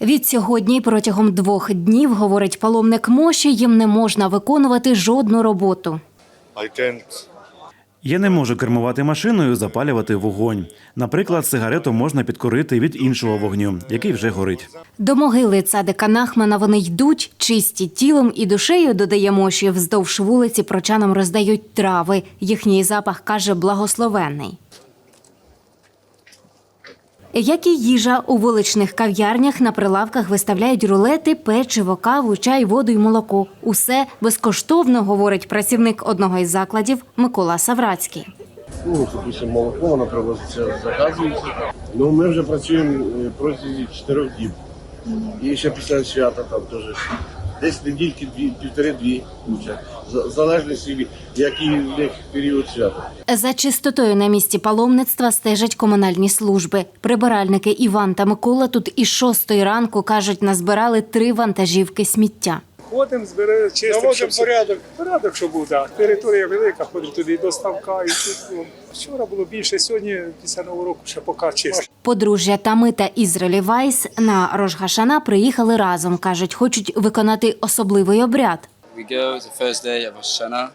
Від сьогодні протягом двох днів, говорить паломник Моші, їм не можна виконувати жодну роботу. Я не можу кермувати машиною, запалювати вогонь. Наприклад, сигарету можна підкорити від іншого вогню, який вже горить. До могили цадика Нахмана вони йдуть, чисті тілом і душею, додає Моші, вздовж вулиці прочанам роздають трави. Їхній запах каже благословенний. Як і їжа у вуличних кав'ярнях на прилавках виставляють рулети, печиво, каву, чай, воду й молоко. Усе безкоштовно, говорить працівник одного із закладів Микола Саврацький. Ну, допустим, молоко, воно привозиться, заказується. Ну, ми вже працюємо е, протягом чотирьох діб. І ще після свята там теж. Десь недільки дві, півтори-дві, учать, в залежності, який в них період свята. За чистотою на місці паломництва стежать комунальні служби. Прибиральники Іван та Микола тут із шостої ранку кажуть, назбирали три вантажівки сміття. Ходимо, збираємо чистимо. Наводимо щоб порядок. Порядок, щоб був, так. Територія велика, ходимо туди і до ставка, і тут. ну, Вчора було більше, сьогодні після Нового року ще поки чисто. Подружжя Тами та Ізраїлі Вайс на Рожгашана приїхали разом. кажуть, хочуть виконати особливий обряд. We go, the first day of Hashanah.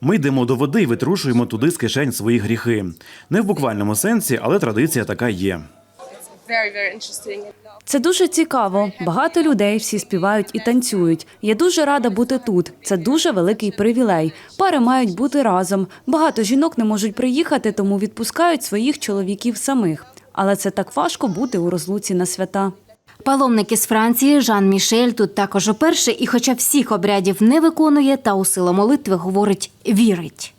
Ми йдемо до води і витрушуємо туди з кишень свої гріхи. Не в буквальному сенсі, але традиція така є. Це дуже цікаво. Багато людей всі співають і танцюють. Я дуже рада бути тут. Це дуже великий привілей. Пари мають бути разом. Багато жінок не можуть приїхати, тому відпускають своїх чоловіків самих. Але це так важко бути у розлуці на свята. Паломник із Франції Жан Мішель тут також уперше, і хоча всіх обрядів не виконує, та у силу молитви говорить вірить.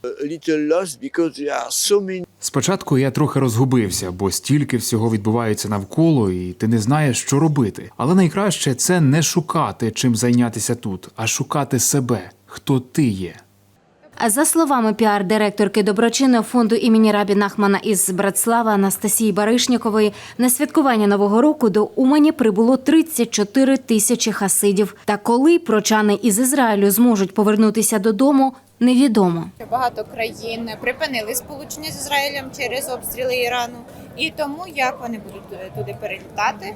Спочатку я трохи розгубився, бо стільки всього відбувається навколо, і ти не знаєш, що робити. Але найкраще це не шукати, чим зайнятися тут, а шукати себе, хто ти є. За словами піар-директорки доброчинного фонду імені Рабі Нахмана із Братслава Анастасії Баришнікової, на святкування нового року до Умані прибуло 34 тисячі хасидів. Та коли прочани із Ізраїлю зможуть повернутися додому, невідомо. Багато країн припинили сполучення з Ізраїлем через обстріли Ірану, і тому як вони будуть туди перелітати.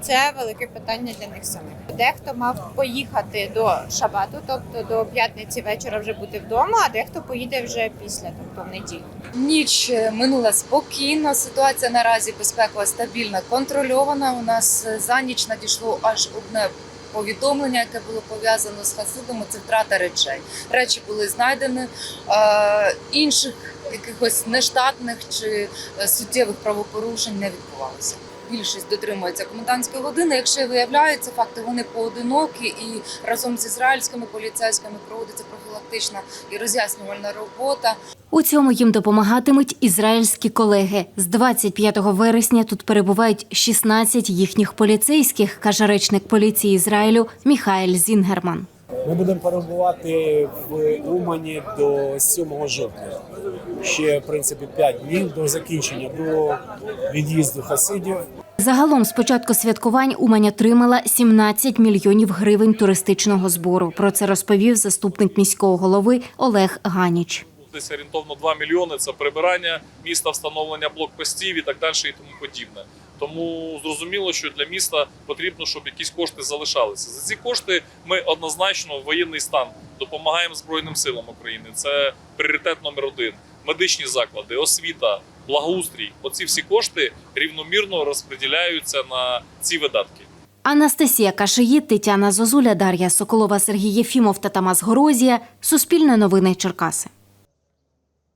Це велике питання для них самих. Дехто мав поїхати до шабату, тобто до п'ятниці вечора вже бути вдома, а дехто поїде вже після, тобто в неділю. Ніч минула спокійно. Ситуація наразі безпекова стабільна, контрольована. У нас за ніч надійшло аж одне повідомлення, яке було пов'язано з хасидами. Це втрата речей. Речі були знайдені. Е, інших якихось нештатних чи е, суттєвих правопорушень не відбувалося. Більшість дотримується комендантської години. Якщо виявляються факти, вони поодинокі і разом з ізраїльськими поліцейськими проводиться профілактична і роз'яснювальна робота. У цьому їм допомагатимуть ізраїльські колеги. З 25 вересня тут перебувають 16 їхніх поліцейських, каже речник поліції Ізраїлю Міхаель Зінгерман. Ми будемо перебувати в Умані до 7 жовтня. Ще, в принципі, 5 днів до закінчення, до від'їзду хасидів. Загалом з початку святкувань Умань отримала 17 мільйонів гривень туристичного збору. Про це розповів заступник міського голови Олег Ганіч. десь орієнтовно 2 мільйони це прибирання міста, встановлення блокпостів і так далі, і тому подібне. Тому зрозуміло, що для міста потрібно, щоб якісь кошти залишалися. За ці кошти ми однозначно в воєнний стан допомагаємо Збройним силам України. Це пріоритет номер один. Медичні заклади, освіта, благоустрій. Оці всі кошти рівномірно розподіляються на ці видатки. Анастасія Кашиїд, Тетяна Зозуля, Дар'я Соколова, Сергій Єфімов та Тамас Горозія. Суспільне новини Черкаси.